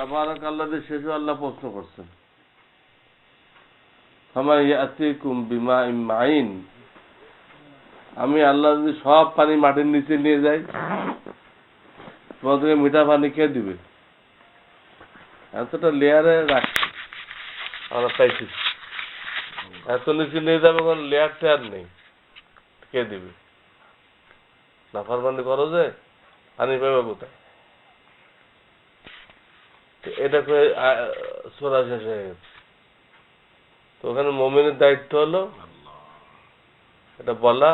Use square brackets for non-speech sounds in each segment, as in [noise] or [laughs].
তাবারক আল্লাহ শেষে আল্লাহ প্রশ্ন করছেন। আমার আমি আল্লাহ যদি সব পানি মাটির নিচে নিয়ে যাই, তোমাদেরকে মিঠা পানি কে দিবে? এতটা লেয়ারে রাখছি। আমরা এত নিচে নিয়ে যাবে কোনো লেয়ার টেয়ার নেই, কে দিবে? নাফারমানি করো যে, পানি পাবে কোথায়? এটা করে শেষ হয়ে গেছে তো ওখানে দায়িত্ব হলো এটা বলা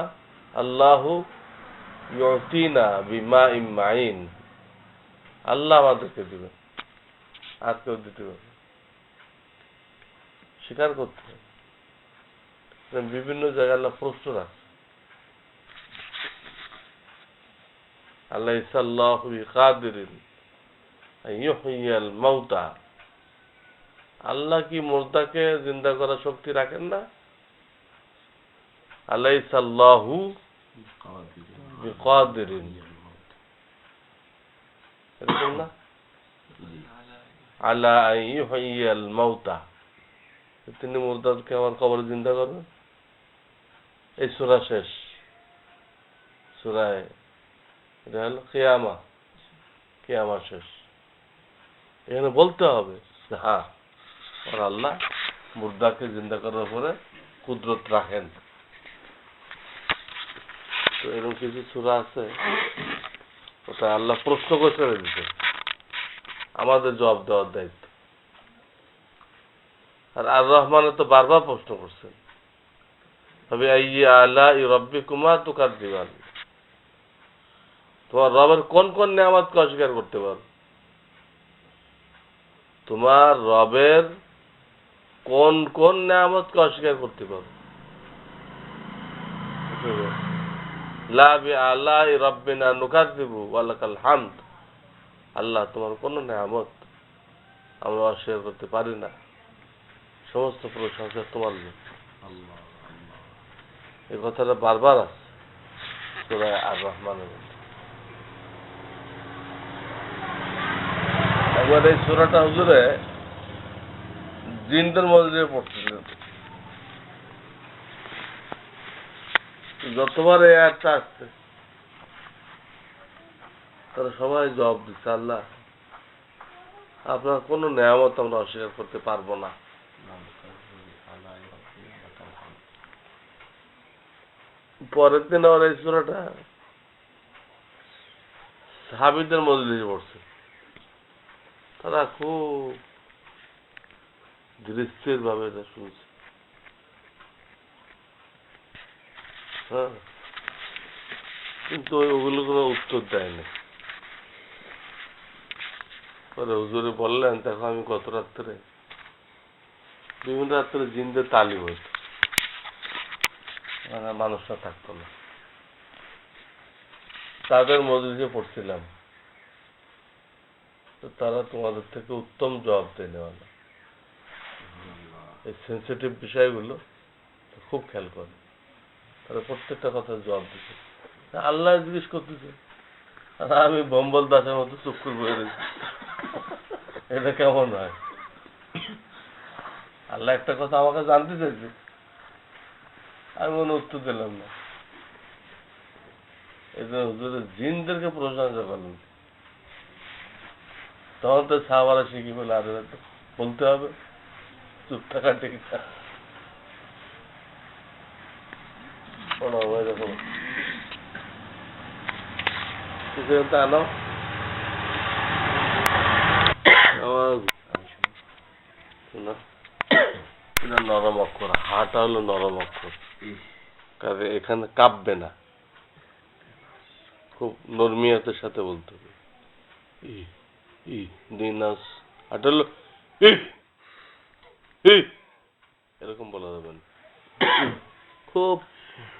বিমা ইমাইন আল্লাহ আমাদেরকে দিবে আর কেউ দিতে পারবে স্বীকার করতে বিভিন্ন জায়গায় আল্লাহ প্রশ্ন আল্লাহ ইসাল্লাহ কাদিরিন ইউহিয়াল মাউতা। আল্লাহ কি মুর্দাকে জিন্দা করার শক্তি রাখেন না? আল্লাহ বিকাদিরিন। এরকম না? আলা ইউহিয়াল মাউতা। তিনি মুর্দাকে আমার কবরে জিন্দা করবেন? এই সূরা শেষ। সূরায়, এটা হলো কিয়ামা। কিয়ামা শেষ। এখানে বলতে হবে হ্যাঁ আর আল্লাহ মুর্দাকে জিন্দা করার উপরে কুদরত রাখেন। তো এরকম কিছু সুরা আছে, ওটা আল্লাহ প্রশ্ন করে দিতে আমাদের জবাব দেওয়ার দায়িত্ব। আর আর রহমানের তো বারবার প্রশ্ন করছেন। তবে আইয়ে আল্লাহ ই রব্বি কুমার তুকার দিবান তোমার রবের কোন কোন নিয়ামতকে অস্বীকার করতে পারো? তোমার রবের কোন কোন নিয়ামতকে অস্বীকার করতে পারো? আল্লাহ তোমার কোন নিয়ামত আমরা অস্বীকার করতে পারি না। সমস্ত প্রশংসা তোমার এই কথাটা বারবার আছে। আর রহমানের একবার এই সুরাটা হুজুরে জিনদের মধ্যে পড়ছিলেন যতবার এই আয়াতটা আসছে, তারা সবাই জবাব দিচ্ছে, আল্লাহ, আপনার কোন নিয়ামত আমরা অস্বীকার করতে পারব না। পরের দিন আবার এই সুরাটা সাহাবিদের মজলিসে পড়ছে। তারা খুব ধীরস্থির ভাবে এটা শুনছে। হ্যাঁ। কিন্তু ওগুলো কোনো উত্তর দেয়নি। পরে হুজুরে বললেন, দেখো আমি গত রাত্রে, বিভিন্ন রাত্রে জিনদের তালিম হইতো মানে মানুষরা থাকতো না। তাদের মজলিসে পড়ছিলাম। তো তারা তোমাদের থেকে উত্তম জবাব দেয় নেওয়ালা এই সেন্সিটিভ বিষয়গুলো খুব খেয়াল করে। তারা প্রত্যেকটা কথা জবাব দিচ্ছে আল্লাহ জিজ্ঞেস করতেছে, আর আমি বম্বল দাসের মতো চুপ বয়ে এটা কেমন হয়? আল্লাহ একটা কথা আমাকে জানতে চাইছে, আমি কোনো উত্তর দিলাম না। এই জন্য হুজুরের জিনদেরকে প্রশংসা করলেন তখন তো সাহাবারা শিখি বলে আরে বলতে হবে। চুপ থাকা ঠিক না। দেখো। এটা নরম অক্ষর। হাটা হলো নরম অক্ষর। কাজে এখানে কাঁপবে না। খুব নর্মিয়তের সাথে বলতে হবে। ই ই দিনাস হাটা হলো ই ই এরকম বলা যাবে না খুব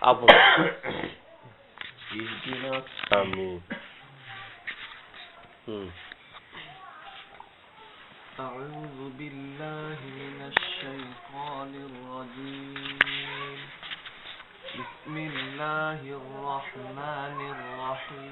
আপন আমি হুম أعوذ بالله من الشيطان الرجيم بسم الله الرحمن الرحيم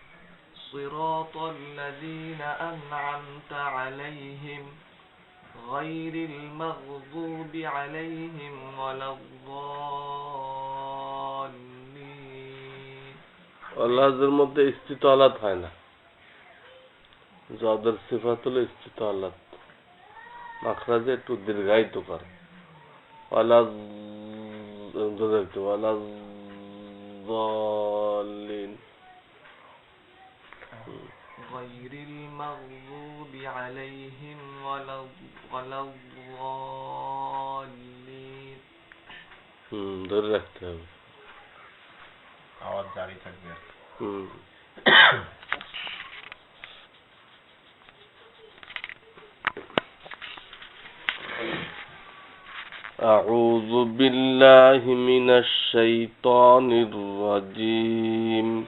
صراط الذين أنعمت عليهم غير المغضوب عليهم ولا الضالين আল্লাহদের মধ্যে স্থিত আলাদ হয় না যাদের সিফাত হলো স্থিত আলাদ মাখরাজে একটু দীর্ঘায়িত করে আলাদ একটু আলাদ ضالين غير المغضوب عليهم ولا ولا الضالين. ضرت عوض علي تكبير. أعوذ بالله من الشيطان الرجيم.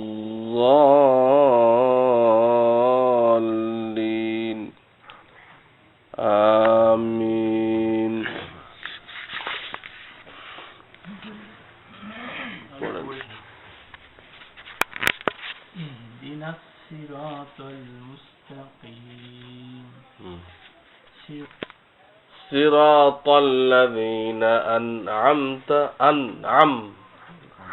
الضالين. آمين. اهدنا الصراط المستقيم. صراط الذين أنعمت أنعم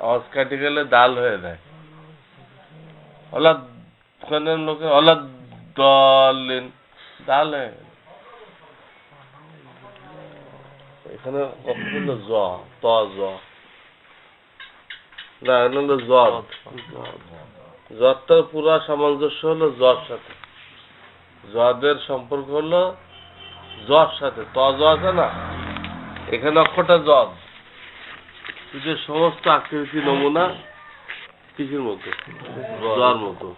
অস কাটে গেলে ডাল হয়ে যায়। অলাদ লোকে অলাদ ডাল ডাল হয়ে এখানে কতগুলো পুরা সামঞ্জস্য হলো জ্বর সাথে। জদের সম্পর্ক হলো জ্বর সাথে। ত, জ আছে না? এখানে অক্ষরটা জ্বর যে সমস্ত আকৃতি নমুনা কিসের মতো জর মতো।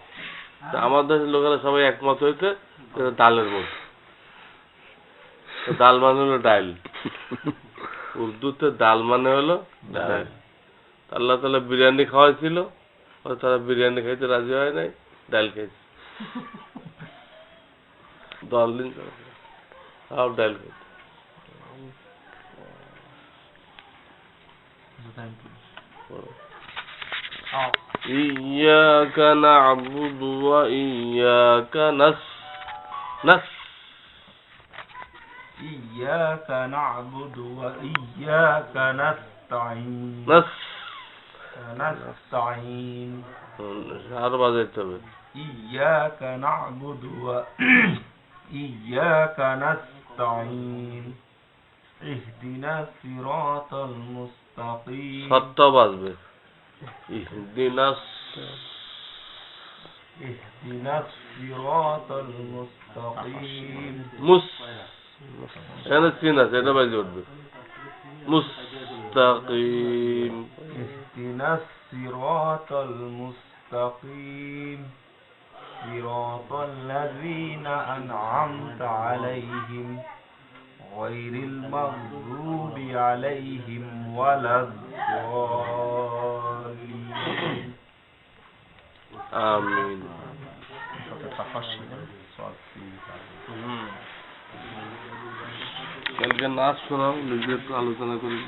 আমাদের লোকেরা সবাই একমত এটা ডালের মতো। ডাল মানে হলো ডাইল। উর্দুতে ডাল মানে হলো ডাইল। আল্লাহ তালা বিরিয়ানি খাওয়াইছিল তারা বিরিয়ানি খাইতে রাজি হয় নাই ডাল খেয়েছে [laughs] দশ দিন সব ডাল খাইছে। إياك نعبد وإياك نس نس إياك نعبد وإياك نستعين. نس نستعين. أربعة التبت إياك نعبد وإياك [clears throat] نستعين. اهدنا الصراط المستقيم. সত্য বাজবে ইহদিনাস اهدنا الصراط المستقيم মুস এখানে সিন আছে এটা বাইজে উঠবে মুস্তাকিম اهدنا الصراط المستقيم صراط الذين أنعمت عليهم غير المغضوب عليهم ولا الضالين আমিন কালকে নাচ শোনাও নিজে একটু আলোচনা করি